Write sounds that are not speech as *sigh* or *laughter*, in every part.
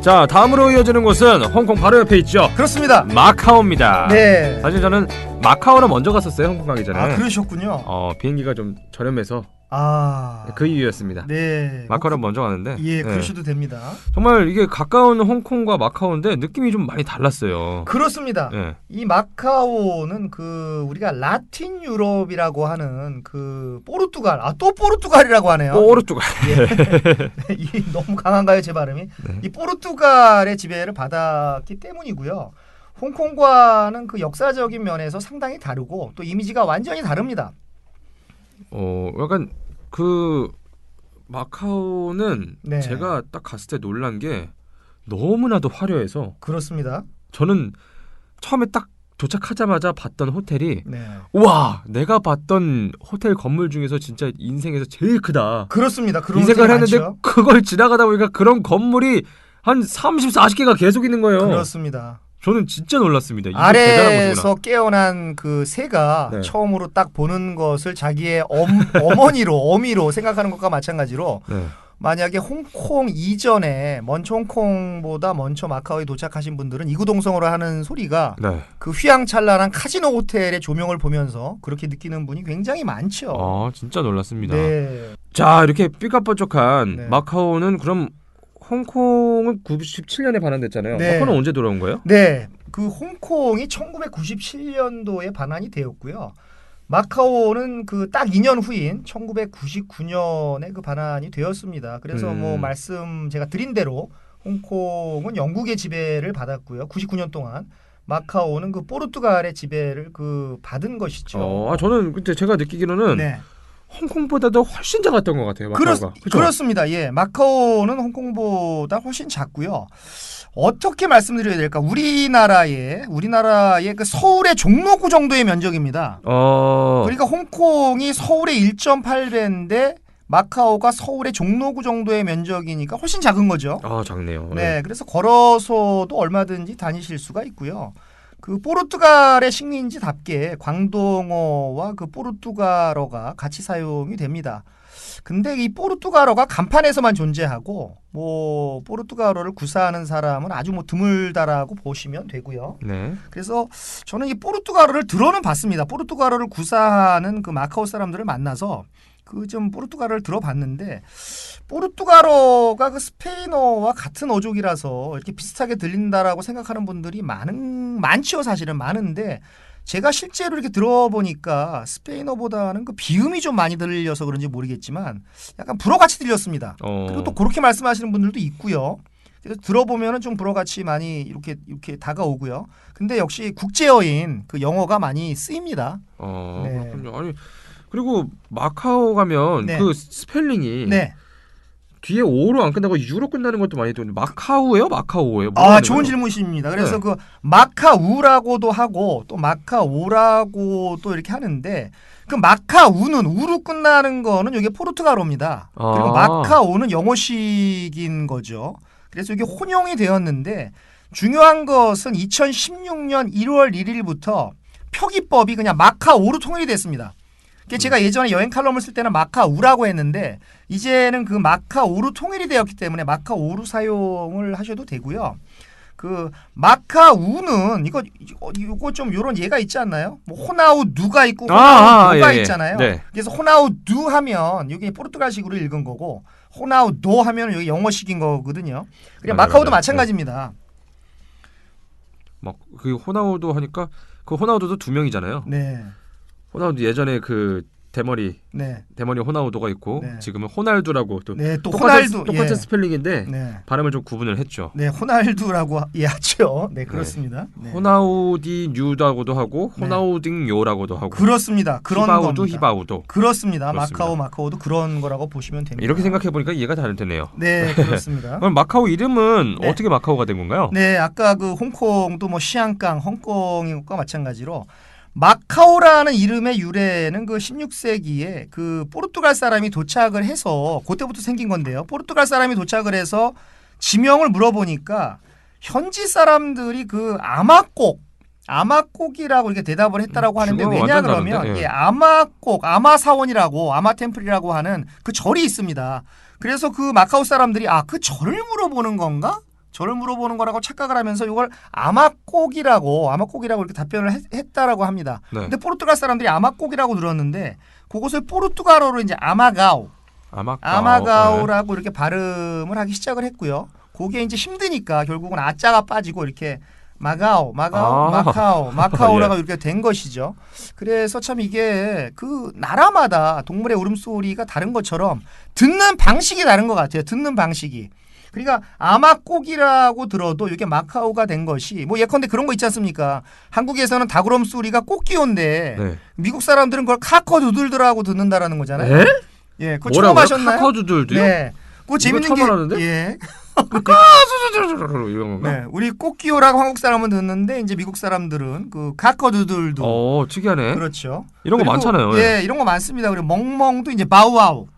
자, 다음으로 이어지는 곳은 홍콩 바로 옆에 있죠. 그렇습니다. 마카오입니다. 네. 사실 저는 마카오를 먼저 갔었어요. 홍콩 가기 전에. 아 그러셨군요. 어, 비행기가 좀 저렴해서 아. 그 이유였습니다. 네. 마카오를 먼저 갔는데 예, 네. 그러셔도 됩니다. 정말 이게 가까운 홍콩과 마카오인데 느낌이 좀 많이 달랐어요. 그렇습니다. 예. 이 마카오는 그 우리가 라틴 유럽이라고 하는 그 포르투갈 아 또 포르투갈이라고 하네요. 포르투갈. *laughs* 이 너무 강한가요 제 발음이? 네. 이 포르투갈의 지배를 받았기 때문이고요. 홍콩과는 그 역사적인 면에서 상당히 다르고 또 이미지가 완전히 다릅니다. 어, 약간 그 마카오는 네. 제가 딱 갔을 때 놀란 게 너무나도 화려해서 그렇습니다. 저는 처음에 딱 도착하자마자 봤던 호텔이 네. 와 내가 봤던 호텔 건물 중에서 진짜 인생에서 제일 크다 그렇습니다. 그런 이 생각을 했는데 많죠. 그걸 지나가다 보니까 그런 건물이 한 30, 40개가 계속 있는 거예요. 그렇습니다. 저는 진짜 놀랐습니다. 아래에서. 깨어난 그 새가 네. 처음으로 딱 보는 것을 자기의 엄, *laughs* 어머니로 어미로 생각하는 것과 마찬가지로 네. 만약에 홍콩 이전에 먼저 홍콩보다 먼저 마카오에 도착하신 분들은 이구동성으로 하는 소리가 네. 그 휘황찬란한 카지노 호텔의 조명을 보면서 그렇게 느끼는 분이 굉장히 많죠. 아 진짜 놀랐습니다. 네. 자 이렇게 삐까뻔쩍한 네. 마카오는 그럼 홍콩은 97년에 반환됐잖아요. 네. 마카오는 언제 돌아온 거예요? 네, 그 홍콩이 1997년도에 반환이 되었고요. 마카오는 그 딱 2년 후인 1999년에 그 반환이 되었습니다. 그래서 음. 뭐 말씀 제가 드린 대로 홍콩은 영국의 지배를 받았고요. 99년 동안 마카오는 그 포르투갈의 지배를 그 받은 것이죠. 어, 아, 저는 그때 제가 느끼기로는 네. 홍콩보다도 훨씬 작았던 것 같아요. 그렇, 마카오가. 그죠? 그렇습니다. 예. 마카오는 홍콩보다 훨씬 작고요. 어떻게 말씀드려야 될까? 우리나라의 우리나라의 그 서울의 종로구 정도의 면적입니다. 어. 그러니까 홍콩이 서울의 1.8배인데 마카오가 서울의 종로구 정도의 면적이니까 훨씬 작은 거죠. 아 작네요. 네, 그래서 걸어서도 얼마든지 다니실 수가 있고요. 그 포르투갈의 식민지답게 광동어와 그 포르투갈어가 같이 사용이 됩니다. 근데 이 포르투갈어가 간판에서만 존재하고 뭐 포르투갈어를 구사하는 사람은 아주 뭐 드물다라고 보시면 되고요. 네. 그래서 저는 이 포르투갈어를 들어는 봤습니다. 포르투갈어를 구사하는 그 마카오 사람들을 만나서 그 좀 포르투갈어를 들어봤는데 포르투갈어가 그 스페인어와 같은 어족이라서 이렇게 비슷하게 들린다라고 생각하는 분들이 많은 많죠 사실은 많은데 제가 실제로 이렇게 들어보니까 스페인어보다는 그 비음이 좀 많이 들려서 그런지 모르겠지만 약간 불어같이 들렸습니다. 어. 그리고 또 그렇게 말씀하시는 분들도 있고요. 그래서 들어보면은 좀 불어같이 많이 이렇게 이렇게 다가오고요. 근데 역시 국제어인 그 영어가 많이 쓰입니다. 어. 네. 그렇군요. 아니 그리고 마카오 가면 네. 그 스펠링이 네. 뒤에 오로 안 끝나고 유로 끝나는 것도 많이 듣는데 마카오예요? 마카오예요? 아, 좋은? 질문이십니다. 그래서 네. 그 마카우라고도 하고 또 마카오라고도 이렇게 하는데 그 마카우는 우로 끝나는 거는 이게 포르투갈어입니다. 그리고 아. 마카오는 영어식인 거죠. 그래서 이게 혼용이 되었는데 중요한 것은 2016년 1월 1일부터 표기법이 그냥 마카오로 통일이 됐습니다. 그게 제가 예전에 여행 칼럼을 쓸 때는 마카우라고 했는데 이제는 그 마카오로 통일이 되었기 때문에 마카오로 사용을 하셔도 되고요. 그 마카우는 이거 이거- 이거 좀 요런 예가 있지 않나요? 뭐 호나우 누가 있고 호나우 아, 아, 도가 예, 예. 있잖아요. 네. 그래서 호나우 두 하면 이게 포르투갈식으로 읽은 거고 호나우 도 하면 여기 영어식인 거거든요. 그냥 맞아요, 마카오도 맞아요. 마찬가지입니다. 막 그 호나우도 하니까 그 호나우도도 두 명이잖아요. 네, 호나우도 예전에 그 대머리 네, 대머리 호나우도가 있고 네. 지금은 호날두라고 또 네. 또 똑같은, 호날두 똑같은 예. 스펠링인데 네, 발음을 좀 구분을 했죠. 네, 호날두라고 예 하죠. 네, 그렇습니다. 네. 호나우디뉴라고도 하고 네. 호나우딩요라고도 하고 그렇습니다. 그런 히바우도 겁니다. 히바우도 그렇습니다. 그렇습니다. 마카오 마카오도 그런 거라고 보시면 됩니다. 이렇게 생각해 보니까 이해가 잘 되네요. 네, *laughs* 그렇습니다. 그럼 마카오 이름은 네. 어떻게 마카오가 된 건가요? 네, 아까 그 홍콩도 뭐 시안강, 홍콩과 마찬가지로 마카오라는 이름의 유래는 그 16세기에 그 포르투갈 사람이 도착을 해서 그때부터 생긴 건데요. 포르투갈 사람이 도착을 해서 지명을 물어보니까 현지 사람들이 그 아마꼭 아마콕이라고 이렇게 대답을 했다라고 하는데 중국어 왜냐 그러면 다른데? 예. 예, 아마콕, 아마사원이라고 아마템플이라고 하는 그 절이 있습니다. 그래서 그 마카오 사람들이 아 그 절을 물어보는 건가? 저를 물어보는 거라고 착각을 하면서 이걸 아마꼬기라고 아마꼬기라고 이렇게 답변을 했, 했다라고 합니다. 네. 근데 포르투갈 사람들이 아마꼬기라고 들었는데 그것을 포르투갈어로 이제 아마가오, 아마가오. 아마가오라고 이렇게 발음을 하기 시작을 했고요. 그게 이제 힘드니까 결국은 아자가 빠지고 이렇게 마가오, 마가오, 아. 마카오, *laughs* 마카오라고 이렇게 된 것이죠. 그래서 참 이게 그 나라마다 동물의 울음소리가 다른 것처럼 듣는 방식이 다른 것 같아요. 듣는 방식이. 그러니까 아마꼬기라고 들어도 이게 마카오가 된 것이 뭐 예컨대 그런 거 있지 않습니까? 한국에서는 닭울음 소리가 꽃기호인데 네. 미국 사람들은 그걸 카커 두들드라고 듣는다라는 거잖아요. 에? 예, 그거? 처음 하셨나요? 카카오두들도요? 네. 그거 재밌는 처음 게 알았는데? 예. *laughs* *laughs* 이런 건가? 네. 우리 꽃기호라고 한국 사람은 듣는데 이제 미국 사람들은 그 카커두들도 어, 특이하네. 그렇죠. 이런 거 많잖아요. 예, 이런 거 많습니다. 그리고 멍멍도 이제 바우와우.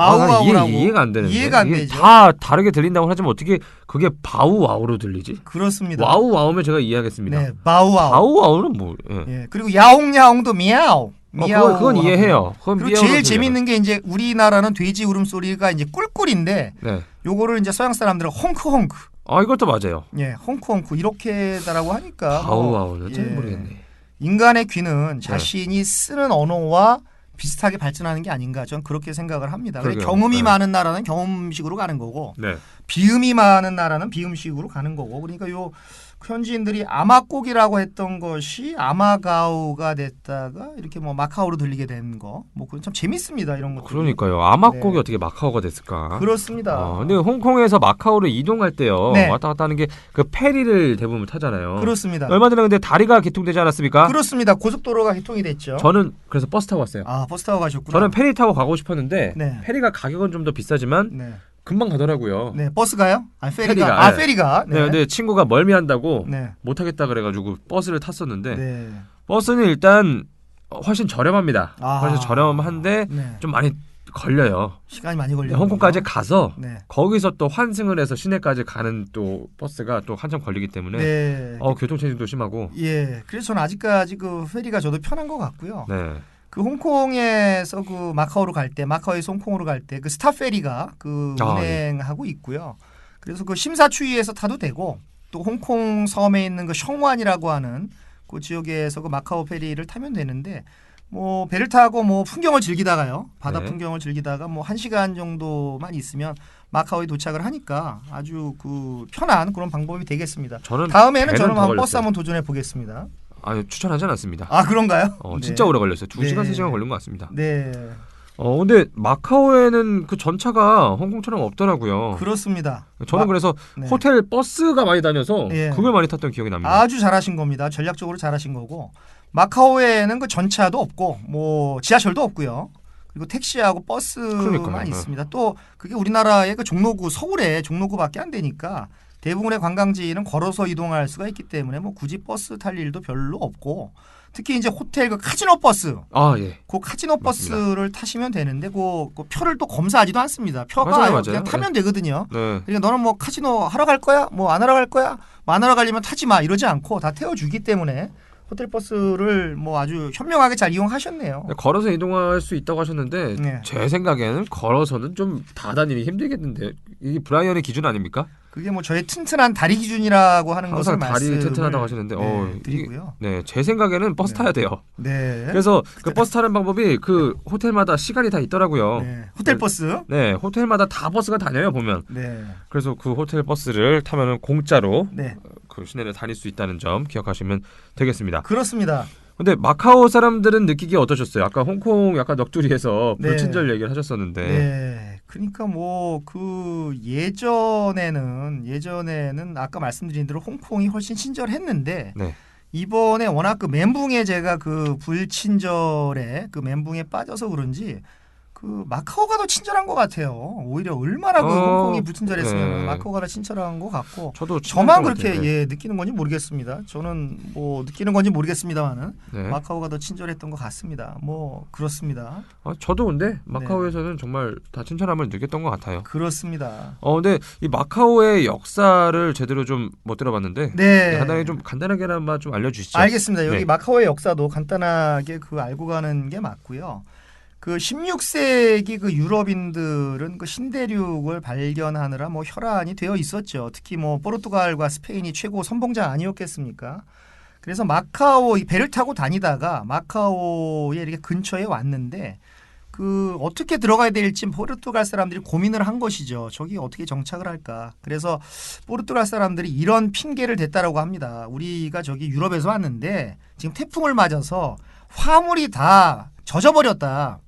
아, 난 바우와우라고 이해, 이해가 안 되는데. 이해가 안 되죠. 다 다르게 들린다고 하지만 어떻게 그게 바우와우로 들리지? 그렇습니다. 와우 와우면 제가 이해하겠습니다. 네, 바우와우. 바우와우는 뭐? 예. 예. 그리고 야옹야옹도 미야오. 어, 그건, 그건 이해해요. 그건 그리고 제일. 재밌는 게 이제 우리나라는 돼지 울음 소리가 이제 꿀꿀인데 네. 요거를 이제 서양 사람들은 헝크헝크. 아 이것도 맞아요. 예, 헝크헝크 이렇게다라고 하니까 뭐, 바우와우는 잘 예. 모르겠네. 인간의 네. 귀는 자신이 쓰는 언어와 비슷하게 발전하는 게 아닌가 저는 그렇게 생각을 합니다. 그러게요. 경음이 네. 많은 나라는 경음식으로 가는 거고 네. 비음이 많은 나라는 비음식으로 가는 거고 그러니까 요 현지인들이 아마꼬기라고 했던 것이 아마가오가 됐다가 이렇게 뭐 마카오로 들리게 된 거 뭐 그건 참 재밌습니다 이런 것 그러니까요. 아마곡이 네. 어떻게 마카오가 됐을까? 그렇습니다. 어, 근데 홍콩에서 마카오로 이동할 때요. 네. 왔다 갔다 하는 게 그 페리를 대부분 타잖아요. 그렇습니다. 얼마 전에 근데 다리가 개통되지 않았습니까? 그렇습니다. 고속도로가 개통이 됐죠. 저는 그래서 버스 타고 왔어요. 아 버스 타고 가셨구나. 저는 페리 타고 가고 싶었는데 네. 페리가 가격은 좀 더 비싸지만 네. 금방 가더라고요. 네 버스가요? 아 페리가, 페리가, 아 네. 페리가 네. 근데 친구가 멀미한다고 네. 못 하겠다 그래가지고 버스를 탔었는데 네. 버스는 일단 훨씬 저렴합니다. 아. 훨씬 저렴한데 네. 좀 많이 걸려요. 시간이 많이 걸려요. 홍콩까지 가서 네. 거기서 또 환승을 해서 시내까지 가는 또 버스가 또 한참 걸리기 때문에 네. 어 교통 체증도 심하고 예. 그래서 저는 아직까지 그 페리가 저도 편한 것 같고요. 네 그 홍콩에서 그 마카오로 갈 때, 마카오에서 홍콩으로 갈 때 그 스타 페리가 그 아, 운행하고 있고요. 그래서 그 심사추이에서 타도 되고 또 홍콩 섬에 있는 그 셩완이라고 하는 그 지역에서 그 마카오 페리를 타면 되는데 뭐 배를 타고 뭐 풍경을 즐기다가요. 바다 네. 풍경을 즐기다가 뭐 한 시간 정도만 있으면 마카오에 도착을 하니까 아주 그 편한 그런 방법이 되겠습니다. 저는 다음에는 저는 더 한번 버스. 한번 도전해 보겠습니다. 아유 추천하지 않았습니다. 아 그런가요? 어 네. 진짜 오래 걸렸어요. 두 시간 네. 세 시간 걸린 것 같습니다. 네, 어 근데 마카오에는 그 전차가 홍콩처럼 없더라고요. 그렇습니다. 저는 마- 그래서 네. 호텔 버스가 많이 다녀서 예. 그걸 많이 탔던 기억이 납니다. 아주 잘하신 겁니다. 전략적으로 잘하신 거고 마카오에는 그 전차도 없고 뭐 지하철도 없고요. 그리고 택시하고 버스만 그러니까요. 네. 있습니다. 또 그게 우리나라의 그 종로구 서울에 종로구밖에 안 되니까 대부분의 관광지는 걸어서 이동할 수가 있기 때문에 뭐 굳이 버스 탈 일도 별로 없고 특히 이제 호텔 그 카지노 버스 아 예. 그 카지노 맞습니다. 버스를 타시면 되는데 그, 그 표를 또 검사하지도 않습니다. 표가 맞아요, 맞아요. 그냥 타면 되거든요. 네. 그러니까 너는 뭐 카지노 하러 갈 거야? 뭐 안 하러 갈 거야? 뭐 안 하러 가려면 타지 마 이러지 않고 다 태워주기 때문에 호텔 버스를 뭐 아주 현명하게 잘 이용하셨네요. 걸어서 이동할 수 있다고 하셨는데 네. 제 생각에는 걸어서는 좀 다 다니기 힘들겠는데 이게 브라이언의 기준 아닙니까? 그게 뭐 저의 튼튼한 다리 기준이라고 하는 것을 다리 튼튼하다고 하시는데 네, 어, 드리고요. 네, 제 생각에는 버스 네. 타야 돼요. 네. 그래서 그 버스 타는 방법이 그 호텔마다 시간이 다 있더라고요. 네. 호텔 버스. 네, 호텔마다 다 버스가 다녀요 보면. 네. 그래서 그 호텔 버스를 타면은 공짜로 네. 그 시내를 다닐 수 있다는 점 기억하시면 되겠습니다. 그렇습니다. 근데 마카오 사람들은 느끼기 어떠셨어요? 아까 홍콩 약간 넋두리에서 네. 불친절 얘기를 하셨었는데. 네. 그러니까 뭐 그 예전에는 예전에는 아까 말씀드린 대로 홍콩이 훨씬 친절했는데 네. 이번에 워낙 그 멘붕에 제가 그 불친절에 그 멘붕에 빠져서 그런지 그 마카오가 더 친절한 것 같아요. 오히려 얼마나 그 어, 홍콩이 불친절했으면 네. 마카오가 더 친절한 것 같고 저도 저만 그렇게 같아요. 예 느끼는 건지 모르겠습니다. 저는 뭐 느끼는 건지 모르겠습니다만은 네. 마카오가 더 친절했던 것 같습니다. 뭐 그렇습니다. 아, 저도 근데 네. 마카오에서는 정말 다 친절함을 느꼈던 것 같아요. 그렇습니다. 어 근데 이 마카오의 역사를 제대로 좀 못 들어봤는데 네. 간단하게 좀 간단하게나마 좀 알려주시죠. 알겠습니다. 여기 네. 마카오의 역사도 간단하게 그 알고 가는 게 맞고요. 그 16세기 그 유럽인들은 그 신대륙을 발견하느라 뭐 혈안이 되어 있었죠. 특히 뭐 포르투갈과 스페인이 최고 선봉자 아니었겠습니까? 그래서 마카오 이 배를 타고 다니다가 마카오에 이렇게 근처에 왔는데 그 어떻게 들어가야 될지 포르투갈 사람들이 고민을 한 것이죠. 저기 어떻게 정착을 할까? 그래서 포르투갈 사람들이 이런 핑계를 댔다라고 합니다. 우리가 저기 유럽에서 왔는데 지금 태풍을 맞아서 화물이 다 젖어버렸다.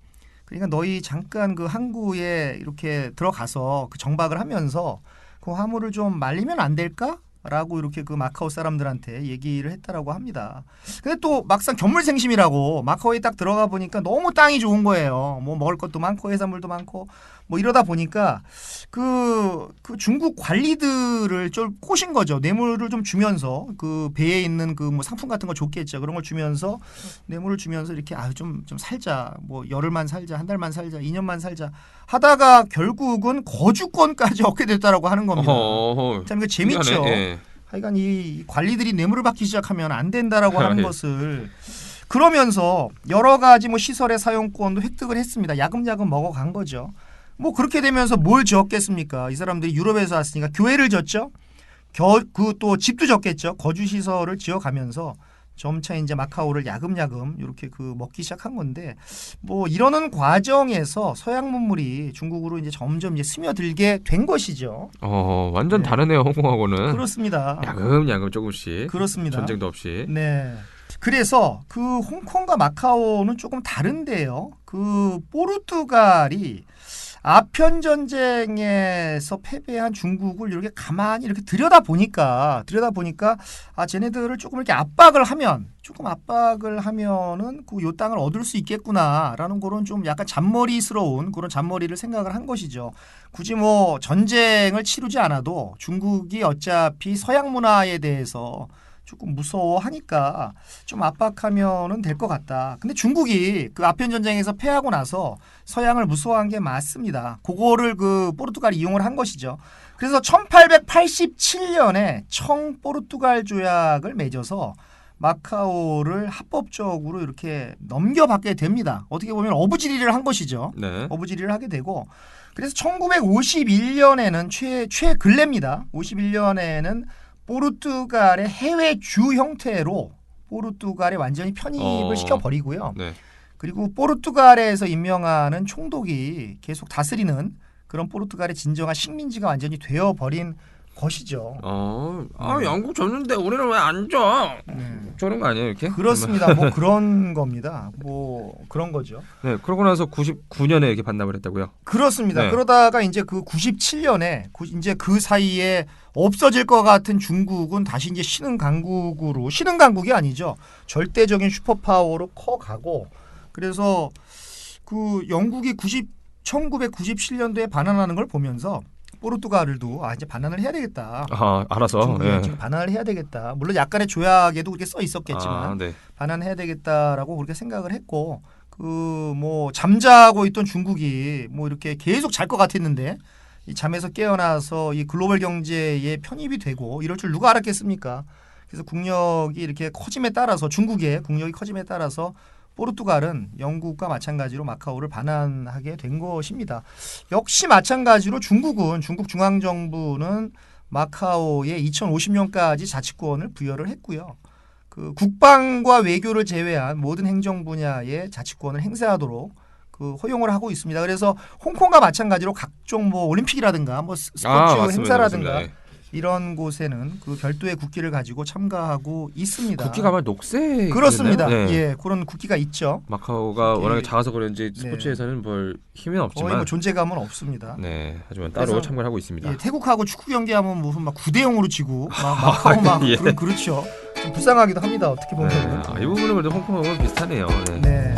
그러니까 너희 잠깐 그 항구에 이렇게 들어가서 그 정박을 하면서 그 화물을 좀 말리면 안 될까? 라고 이렇게 그 마카오 사람들한테 얘기를 했다라고 합니다. 근데 또 막상 견물생심이라고 마카오에 딱 들어가 보니까 너무 땅이 좋은 거예요. 뭐 먹을 것도 많고 해산물도 많고 뭐 이러다 보니까 그, 그 중국 관리들을 좀 꼬신 거죠. 뇌물을 좀 주면서 그 배에 있는 그 뭐 상품 같은 거 줬겠죠. 그런 걸 주면서 뇌물을 주면서 이렇게 아유 좀좀 살자. 뭐 열흘만 살자. 한 달만 살자. 2년만 살자. 하다가 결국은 거주권까지 *laughs* 얻게 됐다라고 하는 겁니다. 어허. 참 이거 재밌죠. 예. 하여간 이 관리들이 뇌물을 받기 시작하면 안 된다라고 하는 네. *laughs* 것을 그러면서 여러 가지 뭐 시설의 사용권도 획득을 했습니다. 야금야금 먹어간 거죠. 뭐 그렇게 되면서 뭘 지었겠습니까? 이 사람들이 유럽에서 왔으니까 교회를 졌죠. 그 또 집도 졌겠죠. 거주 시설을 지어가면서 점차 이제 마카오를 야금야금 이렇게 그 먹기 시작한 건데 뭐 이러는 과정에서 서양 문물이 중국으로 이제 점점 이제 스며들게 된 것이죠. 어 완전 네. 다르네요 홍콩하고는. 그렇습니다. 야금야금 조금씩. 그렇습니다. 전쟁도 없이. 네. 그래서 그 홍콩과 마카오는 조금 다른데요. 그 포르투갈이 아편 전쟁에서 패배한 중국을 이렇게 가만히 이렇게 들여다 보니까 들여다 보니까 아 쟤네들을 조금 이렇게 압박을 하면 조금 압박을 하면은 그 요 땅을 얻을 수 있겠구나라는 그런 좀 약간 잔머리스러운 그런 잔머리를 생각을 한 것이죠. 굳이 뭐 전쟁을 치르지 않아도 중국이 어차피 서양 문화에 대해서 조금 무서워하니까 좀 압박하면은 될 것 같다. 근데 중국이 그 아편 전쟁에서 패하고 나서 서양을 무서워한 게 맞습니다. 그거를 그 포르투갈이 이용을 한 것이죠. 그래서 1887년에 청 포르투갈 조약을 맺어서 마카오를 합법적으로 이렇게 넘겨받게 됩니다. 어떻게 보면 어부지리를 한 것이죠. 네. 어부지리를 하게 되고 그래서 1951년에는 최 최근래입니다. 51년에는 포르투갈의 해외 주 형태로 포르투갈에 완전히 편입을 어. 시켜 버리고요. 네. 그리고 포르투갈에서 임명하는 총독이 계속 다스리는 그런 포르투갈의 진정한 식민지가 완전히 되어 버린 것이죠. 어. 아 네. 영국 졌는데 우리는 왜안 져? 네. 저런 거 아니에요 이렇게? 그렇습니다. 뭐 *laughs* 그런 겁니다. 뭐 그런 거죠. 네. 그러고 나서 99년에 이렇게 반납을 했다고요. 그렇습니다. 네. 그러다가 이제 그 97년에 이제 그 사이에 없어질 것 같은 중국은 다시 이제 신흥 강국으로 신흥 강국이 아니죠. 절대적인 슈퍼파워로 커가고 그래서 그 영국이 90 1997년도에 반환하는 걸 보면서 포르투갈도 아 이제 반환을 해야 되겠다. 아 알아서. 예. 지금 반환을 해야 되겠다. 물론 약간의 조약에도 그렇게 써 있었겠지만 아, 네. 반환해야 되겠다라고 그렇게 생각을 했고 그 뭐 잠자고 있던 중국이 뭐 이렇게 계속 잘 것 같았는데 이 잠에서 깨어나서 이 글로벌 경제에 편입이 되고 이럴 줄 누가 알았겠습니까? 그래서 국력이 이렇게 커짐에 따라서 중국의 국력이 커짐에 따라서 포르투갈은 영국과 마찬가지로 마카오를 반환하게 된 것입니다. 역시 마찬가지로 중국은 중국 중앙정부는 마카오에 2050년까지 자치권을 부여를 했고요. 그 국방과 외교를 제외한 모든 행정 분야의 자치권을 행사하도록 그 허용을 하고 있습니다. 그래서 홍콩과 마찬가지로 각종 뭐 올림픽이라든가 뭐 스- 스포츠 아, 맞습니다. 행사라든가 맞습니다. 예. 이런 곳에는 그 별도의 국기를 가지고 참가하고 있습니다. 국기가 아마 녹색. 그렇습니다. 네. 예, 그런 국기가 있죠. 마카오가 국기- 워낙에 작아서 그런지 네. 스포츠에서는 별 힘은 거의 없지만 뭐 존재감은 없습니다. 네 하지만 따로 참가를 하고 있습니다. 예, 태국하고 축구 경기하면 무슨 막 9대 0으로 지고 *laughs* 막 마카오 막 예. 그런 그렇죠. 좀 불쌍하기도 합니다. 어떻게 보면. 네. 아, 이 부분은 그래도 홍콩하고는 비슷하네요. 네. 네.